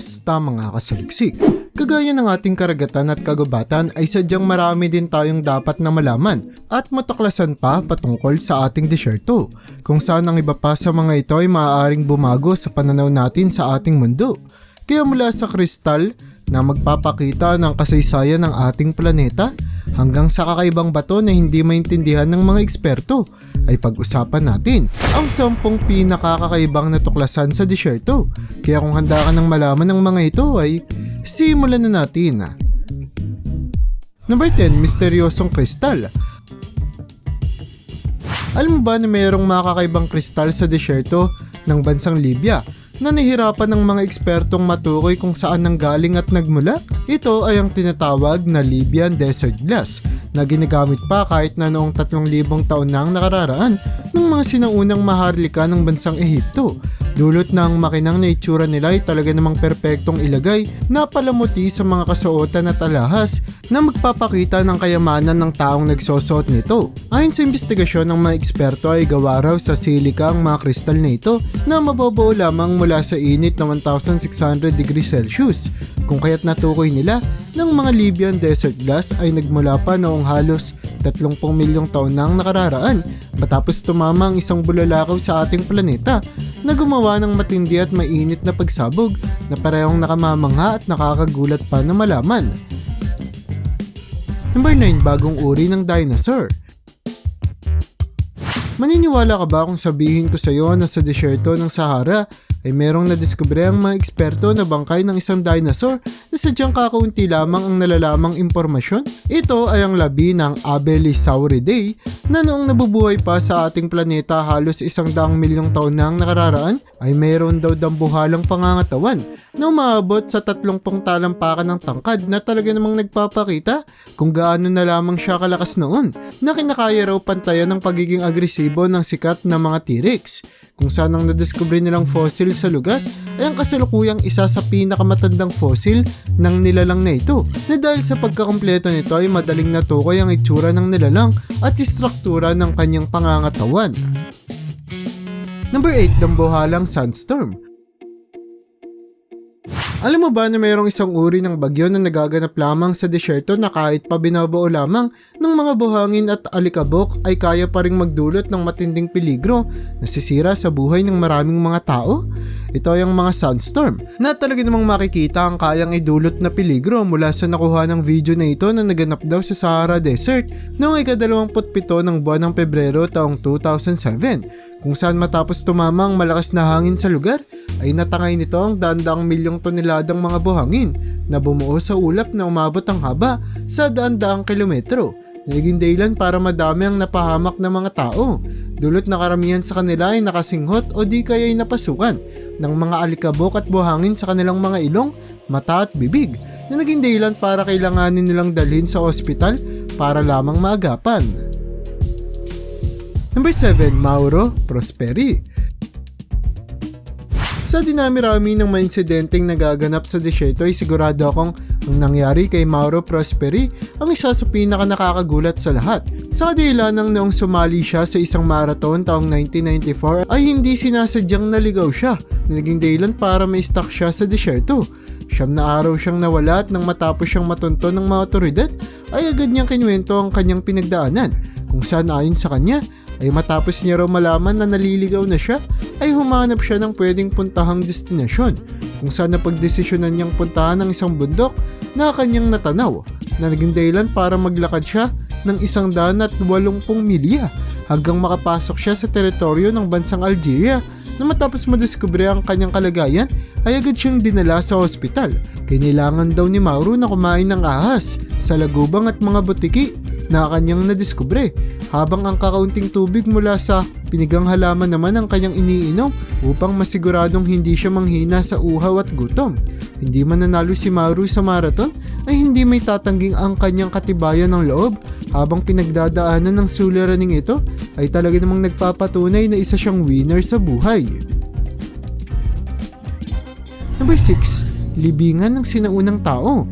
Kamusta mga kasaliksik? Kagaya ng ating karagatan at kagubatan ay sadyang marami din tayong dapat na malaman at matuklasan pa patungkol sa ating disyerto kung saan ang iba pa sa mga ito ay maaaring bumago sa pananaw natin sa ating mundo. Kaya mula sa kristal na magpapakita ng kasaysayan ng ating planeta hanggang sa kakaibang bato na hindi maintindihan ng mga eksperto ay pag-usapan natin ang sampung pinakakakaibang natuklasan sa disyerto. Kaya kung handa ka ng malaman ng mga ito ay simulan na natin. Number 10, Misteryosong Kristal Alam mo ba na mayroong mga kakaibang kristal sa disyerto ng bansang Libya na nahirapan ng mga ekspertong matukoy kung saan nanggaling at nagmula? Ito ay ang tinatawag na Libyan Desert Glass na ginagamit pa kahit na noong 3,000 taon na ang nakararaan ng mga sinaunang maharlika ng bansang Ehipto. Dulot ng makinang na itsura nila ay talaga namang perpektong ilagay na palamuti sa mga kasuotan at alahas na magpapakita ng kayamanan ng taong nagsosuot nito. Ayon sa investigasyon ng mga eksperto ay gawa raw sa silika ang mga kristal na ito na mababaw lamang mula sa init na 1600 degrees Celsius kung kaya't natukoy nila ng mga Libyan desert glass ay nagmula pa noong halos 30 milyong taon na ang nakararaan matapos tumama ang isang bulalakaw sa ating planeta na gumawa ng matindi at mainit na pagsabog na parehong nakamamangha at nakakagulat pa na malaman. Number 9, bagong uri ng dinosaur. Maniniwala ka ba kung sabihin ko sa iyo na sa disyerto ng Sahara ay merong nadiskubre ang mga eksperto na bangkay ng isang dinosaur na sadyang kakaunti lamang ang nalalamang impormasyon? Ito ay ang labi ng Abelisauridae na noong nabubuhay pa sa ating planeta halos isang daang milyong taon na ang nakararaan ay mayroon daw dambuhalang pangangatawan na umaabot sa tatlongpong talampakan ng tangkad na talaga namang nagpapakita kung gaano na lamang siya kalakas noon na kinakaya raw pantayan ng pagiging agresibo ng sikat na mga T-Rex kung saan ang nadiskubre nilang fossil sa lugar ay ang kasalukuyang isa sa pinakamatandang fossil ng nilalang na ito na dahil sa pagkakompleto nito ay madaling natukoy ang itsura ng nilalang at istruktura ng kanyang pangangatawan. Number 8, Dambuhalang Sandstorm alam mo ba na mayroong isang uri ng bagyo na nagaganap lamang sa disyerto na kahit pa binabao lamang ng mga buhangin at alikabok ay kaya pa ring magdulot ng matinding peligro na sisira sa buhay ng maraming mga tao? Ito ay ang mga sunstorm na talaga namang makikita ang kayang idulot na peligro mula sa nakuha ng video na ito na naganap daw sa Sahara Desert noong ika-27 ng buwan ng Pebrero taong 2007 kung saan matapos tumama ang malakas na hangin sa lugar ay natangay nito ang dandang milyong toneladang mga buhangin na bumuo sa ulap na umabot ang haba sa daan-daang kilometro. Naging dahilan para madami ang napahamak na mga tao. Dulot na karamihan sa kanila ay nakasinghot o di kaya ay napasukan ng mga alikabok at buhangin sa kanilang mga ilong, mata at bibig na naging dahilan para kailanganin nilang dalhin sa ospital para lamang maagapan. Number 7, Mauro Prosperi sa dinami-rami ng mga insidenteng nagaganap sa disyerto ay sigurado akong ang nangyari kay Mauro Prosperi ang isa sa pinaka nakakagulat sa lahat. Sa kadila ng noong sumali siya sa isang marathon taong 1994 ay hindi sinasadyang naligaw siya na naging dahilan para may stuck siya sa disyerto. Siyam na araw siyang nawala at nang matapos siyang matunto ng mga otoridad ay agad niyang kinuwento ang kanyang pinagdaanan kung saan ayon sa kanya ay matapos niya raw malaman na naliligaw na siya ay humanap siya ng pwedeng puntahang destinasyon kung saan napagdesisyonan niyang puntahan ng isang bundok na kanyang natanaw na naging dahilan para maglakad siya ng isang daan at walumpung milya hanggang makapasok siya sa teritoryo ng bansang Algeria na matapos madiskubre ang kanyang kalagayan ay agad siyang dinala sa ospital. Kailangan daw ni Mauro na kumain ng ahas sa lagubang at mga butiki na kanyang nadiskubre habang ang kakaunting tubig mula sa pinigang halaman naman ang kanyang iniinom upang masiguradong hindi siya manghina sa uhaw at gutom. Hindi man nanalo si Maru sa marathon ay hindi may tatangging ang kanyang katibayan ng loob habang pinagdadaanan ng suliraning ito ay talaga namang nagpapatunay na isa siyang winner sa buhay. Number 6. Libingan ng sinaunang tao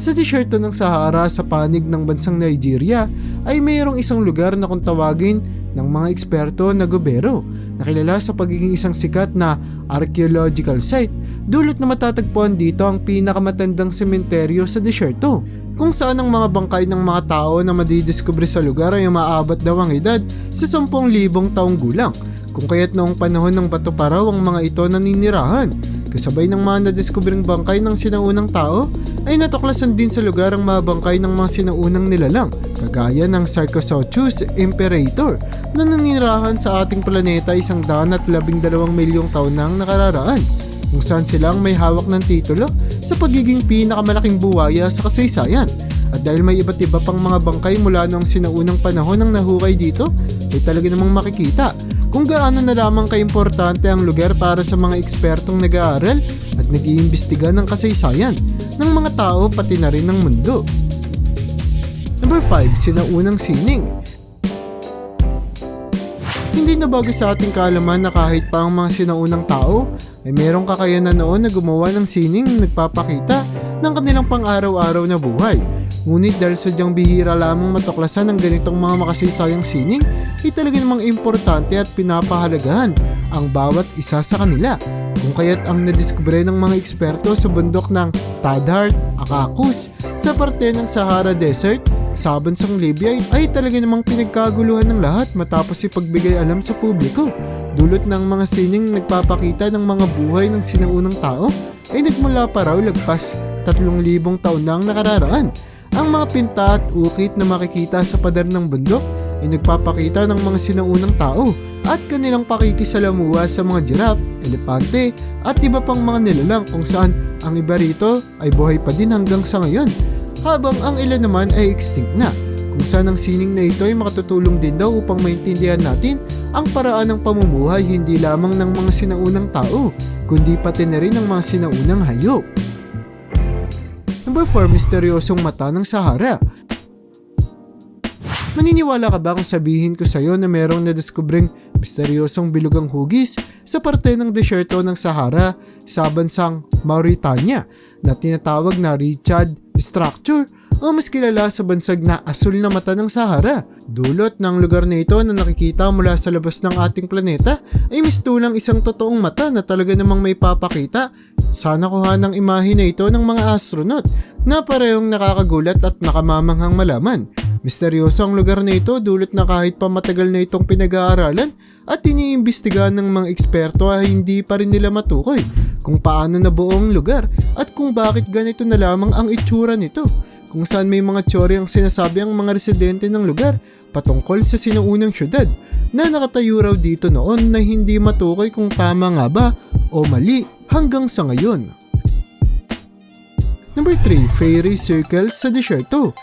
sa disyerto ng Sahara sa panig ng bansang Nigeria ay mayroong isang lugar na kung tawagin ng mga eksperto na gobero na kilala sa pagiging isang sikat na archaeological site dulot na matatagpuan dito ang pinakamatandang sementeryo sa desyerto kung saan ang mga bangkay ng mga tao na madidiskubre sa lugar ay maabot daw ang edad sa 10,000 taong gulang kung kaya't noong panahon ng bato pa raw ang mga ito naninirahan kasabay ng mga nadiskubring bangkay ng sinaunang tao ay natuklasan din sa lugar ang mga bangkay ng mga sinaunang nilalang kagaya ng Sarcosuchus Imperator na nanirahan sa ating planeta isang daan at labing dalawang milyong taon nang nakararaan kung saan silang may hawak ng titulo sa pagiging pinakamalaking buwaya sa kasaysayan. At dahil may iba't iba pang mga bangkay mula noong sinaunang panahon ng nahukay dito, ay talaga namang makikita kung gaano na lamang kaimportante ang lugar para sa mga ekspertong nag-aaral at nag-iimbestiga ng kasaysayan ng mga tao pati na rin ng mundo. Number 5, sinaunang sining. Hindi na bago sa ating kaalaman na kahit pa ang mga sinaunang tao ay merong kakayanan noon na gumawa ng sining na nagpapakita ng kanilang pang-araw-araw na buhay. Ngunit dahil sadyang bihira lamang matuklasan ng ganitong mga makasaysayang sining, ay talaga namang importante at pinapahalagahan ang bawat isa sa kanila. Kung kaya't ang nadiskubre ng mga eksperto sa bundok ng Tadhart, Akakus, sa parte ng Sahara Desert, sa bansang Libya ay talaga namang pinagkaguluhan ng lahat matapos ipagbigay alam sa publiko. Dulot ng mga sining nagpapakita ng mga buhay ng sinaunang tao ay nagmula pa raw lagpas 3,000 taon na ang nakararaan. Ang mga pinta at ukit na makikita sa pader ng bundok ay nagpapakita ng mga sinaunang tao at kanilang pakikisalamuha sa mga giraffe, elepante at iba pang mga nilalang kung saan ang iba rito ay buhay pa din hanggang sa ngayon habang ang ilan naman ay extinct na kung saan ang sining na ito ay makatutulong din daw upang maintindihan natin ang paraan ng pamumuhay hindi lamang ng mga sinaunang tao kundi pati na rin ng mga sinaunang hayop. Number 4, misteryosong mata ng Sahara. Maniniwala ka ba kung sabihin ko sa iyo na merong nadiskubreng misteryosong bilugang hugis sa parte ng desyerto ng Sahara sa bansang Mauritania na tinatawag na Richard Structure o mas kilala sa bansag na asul na mata ng Sahara. Dulot ng lugar na ito na nakikita mula sa labas ng ating planeta ay mistulang isang totoong mata na talaga namang may papakita sa nakuha ng imahe na ito ng mga astronaut na parehong nakakagulat at nakamamanghang malaman. Misteryoso ang lugar na ito dulot na kahit pa matagal na itong pinag-aaralan at iniimbestigahan ng mga eksperto ay hindi pa rin nila matukoy kung paano nabuo ang lugar at kung bakit ganito na lamang ang itsura nito kung saan may mga teorya ang sinasabi ang mga residente ng lugar patungkol sa sinuunang syudad na nakatayo raw dito noon na hindi matukoy kung tama nga ba o mali hanggang sa ngayon. Number 3, Fairy Circles sa Desyerto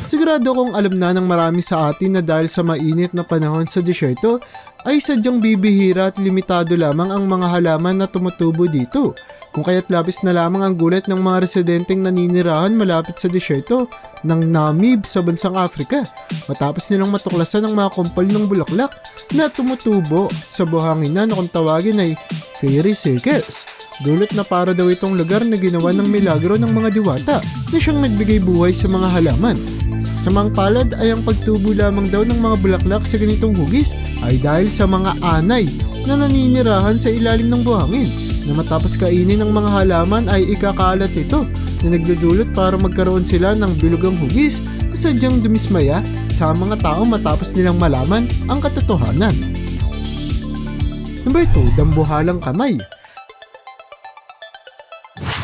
Sigurado kong alam na ng marami sa atin na dahil sa mainit na panahon sa desyerto ay sadyang bibihira at limitado lamang ang mga halaman na tumutubo dito. Kung kaya't labis na lamang ang gulat ng mga residenteng naninirahan malapit sa desyerto ng Namib sa bansang Afrika matapos nilang matuklasan ang mga kumpol ng bulaklak na tumutubo sa buhanginan na kung tawagin ay fairy circles. Dulot na para daw itong lugar na ginawa ng milagro ng mga diwata na siyang nagbigay buhay sa mga halaman. Sa kasamang palad ay ang pagtubo lamang daw ng mga bulaklak sa ganitong hugis ay dahil sa mga anay na naninirahan sa ilalim ng buhangin na matapos kainin ng mga halaman ay ikakalat ito na nagdudulot para magkaroon sila ng bilugang hugis na sadyang dumismaya sa mga tao matapos nilang malaman ang katotohanan. Number 2, dambuhalang kamay.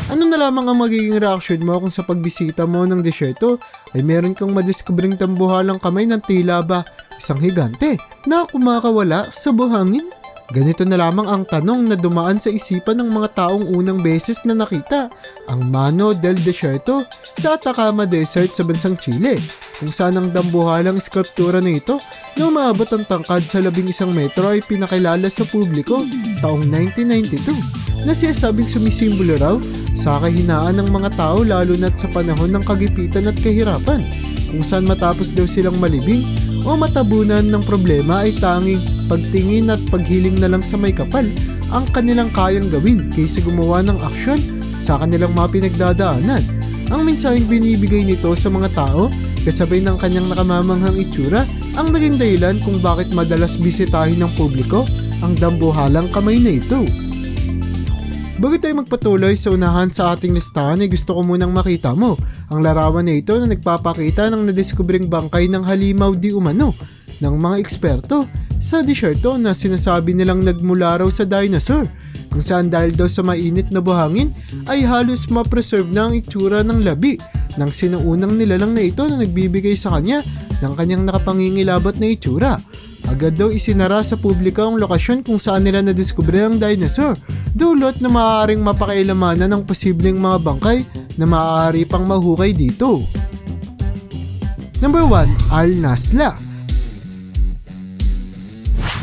Ano na lamang ang magiging reaction mo kung sa pagbisita mo ng desyerto ay meron kang madiskubring tambuhalang kamay ng tila ba isang higante na kumakawala sa buhangin? Ganito na lamang ang tanong na dumaan sa isipan ng mga taong unang beses na nakita ang Mano del Desierto sa Atacama Desert sa bansang Chile kung saan ang dambuhalang skulptura na ito na umabot ang tangkad sa labing isang metro ay pinakilala sa publiko taong 1992 na sinasabing sumisimbolo raw sa kahinaan ng mga tao lalo na't sa panahon ng kagipitan at kahirapan kung saan matapos daw silang malibing o matabunan ng problema ay tanging pagtingin at paghiling na lang sa may kapal ang kanilang kayang gawin kaysa gumawa ng aksyon sa kanilang mga pinagdadaanan. Ang mensaheng binibigay nito sa mga tao kasabay ng kanyang nakamamanghang itsura ang naging dahilan kung bakit madalas bisitahin ng publiko ang dambuhalang kamay na ito. Bago tayo magpatuloy sa unahan sa ating listahan ay gusto ko munang makita mo. Ang larawan na ito na nagpapakita ng nadiskubring bangkay ng halimaw di umano ng mga eksperto. Sa disyerto na sinasabi nilang nagmula raw sa dinosaur kung saan dahil daw sa mainit na buhangin ay halos ma-preserve na ang itsura ng labi ng sinuunang nilalang na ito na nagbibigay sa kanya ng kanyang nakapangingilabot na itsura. Agad daw isinara sa publiko ang lokasyon kung saan nila nadiskubre ang dinosaur, dulot na maaaring mapakailamana ng posibleng mga bangkay na maaari pang mahukay dito. Number 1, Al Nasla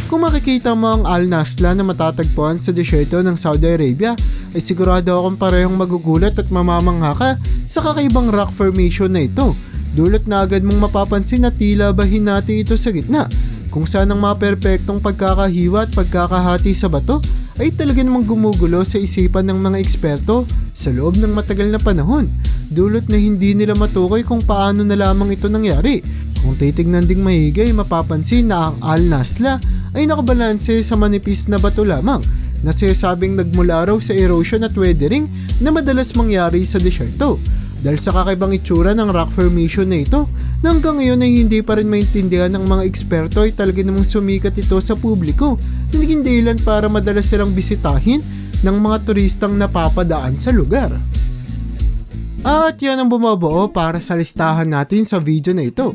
Kung makikita mo ang Al Nasla na matatagpuan sa disyerto ng Saudi Arabia, ay sigurado akong parehong magugulat at mamamangha ka sa kakaibang rock formation na ito. Dulot na agad mong mapapansin na tila bahin natin ito sa gitna kung saan ang mga perpektong pagkakahiwa at pagkakahati sa bato ay talaga namang gumugulo sa isipan ng mga eksperto sa loob ng matagal na panahon. Dulot na hindi nila matukoy kung paano na lamang ito nangyari. Kung titignan ding mahigay, mapapansin na ang Al Nasla ay nakabalanse sa manipis na bato lamang na sinasabing nagmula raw sa erosion at weathering na madalas mangyari sa disyerto. Dahil sa kakaibang itsura ng rock formation na ito, na hanggang ngayon ay hindi pa rin maintindihan ng mga eksperto ay talaga namang sumikat ito sa publiko na naging dahilan para madalas silang bisitahin ng mga turistang napapadaan sa lugar. At yan ang bumabuo para sa listahan natin sa video na ito.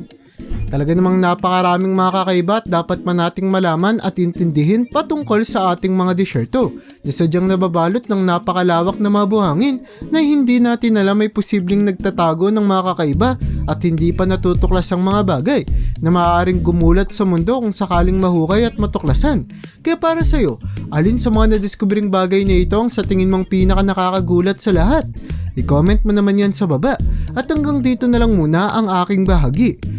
Talaga namang napakaraming mga kakaiba at dapat man nating malaman at intindihin patungkol sa ating mga disyerto na sadyang nababalot ng napakalawak na mga buhangin na hindi natin alam ay posibleng nagtatago ng mga kakaiba at hindi pa natutuklas ang mga bagay na maaaring gumulat sa mundo kung sakaling mahukay at matuklasan. Kaya para sa'yo, alin sa mga nadiskubring bagay na ito ang sa tingin mong pinaka nakakagulat sa lahat? I-comment mo naman yan sa baba. At hanggang dito na lang muna ang aking bahagi.